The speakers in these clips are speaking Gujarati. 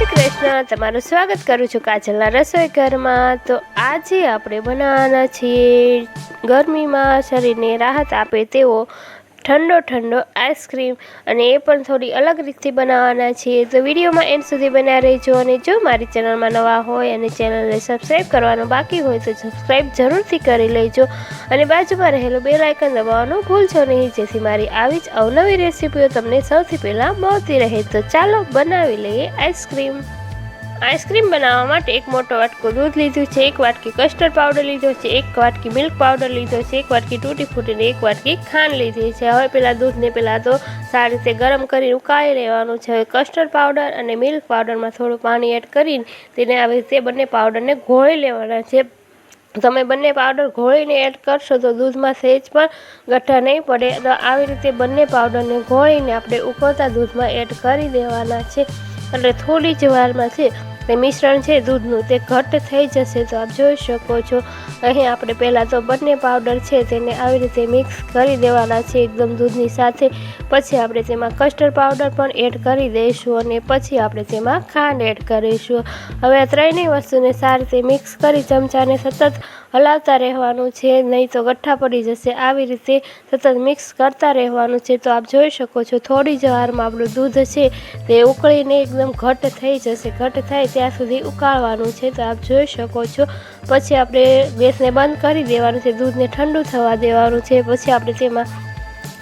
શ્રી કૃષ્ણ. તમારું સ્વાગત કરું છું કાજલના રસોઈ ઘરમાં. તો આજે આપણે બનાવવાના છીએ. ગરમીમાં શરીરને રાહત આપે તેવો ઠંડો ઠંડો આઈસ્ક્રીમ અને એ પણ થોડી અલગ રીતથી બનાવવાના છીએ. તો વિડીયોમાં એન્ડ સુધી બનાવી રહેજો અને જો મારી ચેનલમાં નવા હોય અને ચેનલને સબસ્ક્રાઈબ કરવાનું બાકી હોય તો સબસ્ક્રાઈબ જરૂરથી કરી લેજો. અને બાજુમાં રહેલું બે આઇકન દબાવવાનું ભૂલશો નહીં, જેથી મારી આવી જ અવનવી રેસીપીઓ તમને સૌથી પહેલાં મળતી રહે. તો ચાલો બનાવી લઈએ આઈસ્ક્રીમ આઈસ્ક્રીમ બનાવવા માટે એક મોટો વાટકો દૂધ લીધું છે, એક વાટકી કસ્ટર્ડ પાવડર લીધો છે, એક વાટકી મિલ્ક પાવડર લીધો છે, એક વાટકી તૂટી ફૂટીને એક વાટકી ખાંડ લીધી છે. હવે પહેલાં દૂધને પહેલાં તો સારી રીતે ગરમ કરી ઉકાળી લેવાનું છે. હવે કસ્ટર્ડ પાવડર અને મિલ્ક પાવડરમાં થોડું પાણી એડ કરીને તેને આવી રીતે બંને પાવડરને ઘોળી લેવાના છે. તમે બંને પાવડર ઘોળીને એડ કરશો તો દૂધમાં સહેજ પણ ગઠ્ઠા નહીં પડે. તો આવી રીતે બંને પાવડરને ઘોળીને આપણે ઉકળતા દૂધમાં એડ કરી દેવાના છે. એટલે થોડી જ વારમાં છે. તે મિશ્રણ છે, દૂધનું તે ઘટ્ટ થઈ જશે તો આપ જોઈ શકો છો. અહીં આપણે પહેલાં તો બંને પાવડર છે તેને આવી રીતે મિક્સ કરી દેવાના છે એકદમ દૂધની સાથે. પછી આપણે તેમાં કસ્ટર્ડ પાવડર પણ એડ કરી દઈશું અને પછી આપણે તેમાં ખાંડ એડ કરીશું. હવે આ ત્રણેય વસ્તુને સારી રીતે મિક્સ કરી ચમચાને સતત હલાવતા રહેવાનું છે, નહીં તો ગઠ્ઠા પડી જશે. આવી રીતે સતત મિક્સ કરતા રહેવાનું છે તો આપ જોઈ શકો છો થોડી જ વારમાં આપણું દૂધ છે તે ઉકળીને એકદમ ઘટ્ટ થઈ જશે. ઘટ્ટ થાય ત્યાં સુધી ઉકાળવાનું છે, તો આપ જોઈ શકો છો. પછી આપણે ગેસને બંધ કરી દેવાનું છે, દૂધને ઠંડુ થવા દેવાનું છે. પછી આપણે તેમાં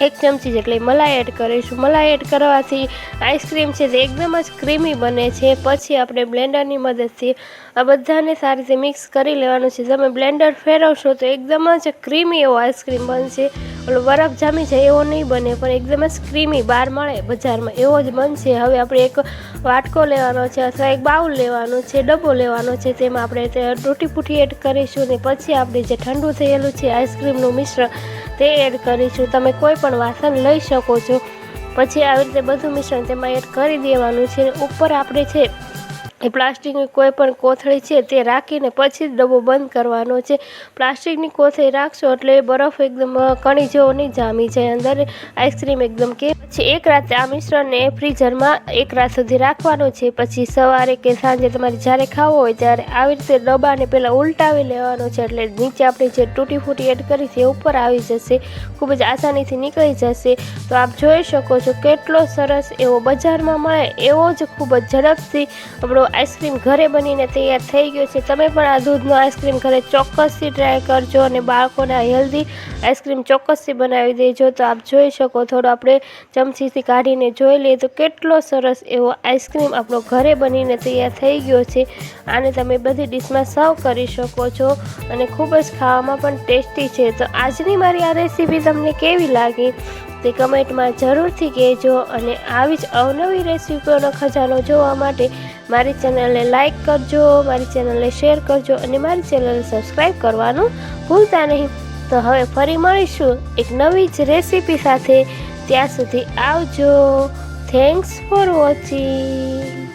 એક ચમચી જેટલી મલાઈ એડ કરીશું. મલાઈ એડ કરવાથી આઈસ્ક્રીમ છે તે એકદમ જ ક્રીમી બને છે. પછી આપણે બ્લેન્ડરની મદદથી આ બધાને સારી રીતે મિક્સ કરી લેવાનું છે. તમે બ્લેન્ડર ફેરવશો તો એકદમ જ ક્રીમી એવો આઈસ્ક્રીમ બનશે. ઓલો બરફ જામી જાય એવો નહીં બને, પણ એકદમ જ ક્રીમી બહાર મળે બજારમાં. એવો જ બનશે હવે આપણે એક વાટકો લેવાનો છે અથવા એક બાઉલ લેવાનો છે, ડબ્બો લેવાનો છે, તેમાં આપણે તે તૂટી એડ કરીશું ને પછી આપણે જે ઠંડુ થયેલું છે આઈસ્ક્રીમનું મિશ્રણ તે એડ કરીશું. તમે કોઈ પણ વાસણ લઈ શકો છો. પછી આવી રીતે બધું મિશ્રણ તેમાં એડ કરી દેવાનું છે. ઉપર આપણે છે એ પ્લાસ્ટિકની કોઈ પણ કોથળી છે તે રાખીને પછી જ ડબ્બો બંધ કરવાનો છે. પ્લાસ્ટિકની કોથળી રાખશો એટલે બરફ એકદમ કણી જેવો નહીં જામી જાય. અંદર આઈસ્ક્રીમ એકદમ કે પછી એક રાતે આ મિશ્રણને ફ્રીઝરમાં એક રાત સુધી રાખવાનું છે. પછી સવારે કે સાંજે તમારે જ્યારે ખાવો હોય ત્યારે આવી રીતે ડબ્બાને પહેલાં ઉલટાવી લેવાનો છે એટલે નીચે આપણે જે તૂટી ફૂટી એડ કરી છે ઉપર આવી જશે. ખૂબ જ આસાનીથી નીકળી જશે. તો આપ જોઈ શકો છો કેટલો સરસ એવો બજારમાં મળે એવો જ ખૂબ જ ઝડપથી આપણો આઈસ્ક્રીમ ઘરે બનીને તૈયાર થઈ ગયો છે. તમે પણ આ દૂધનો આઈસ્ક્રીમ ઘરે ચોક્કસથી ટ્રાય કરજો અને બાળકોને હેલ્ધી આઈસ્ક્રીમ ચોક્કસથી બનાવી દેજો. તો આપ જોઈ શકો, થોડો આપણે ચમચીથી કાઢીને જોઈ લઈએ તો કેટલો સરસ એવો આઈસ્ક્રીમ આપણો ઘરે બનીને તૈયાર થઈ ગયો છે. આને તમે બધી ડિશમાં સર્વ કરી શકો છો અને ખૂબ જ ખાવામાં પણ ટેસ્ટી છે. તો આજની મારી આ રેસીપી તમને કેવી લાગી? તે કમેન્ટમાં જરૂરથી કહેજો અને આવી જ અવનવી રેસીપીઓનો ખજાનો જોવા માટે મારી ચેનલને લાઇક કરજો, મારી ચેનલને શેર કરજો અને મારી ચેનલને સબસ્ક્રાઈબ કરવાનું ભૂલતા નહીં. તો હવે ફરી મળીશું એક નવી જ રેસીપી સાથે. ત્યાં સુધી આવજો. Thanks for watching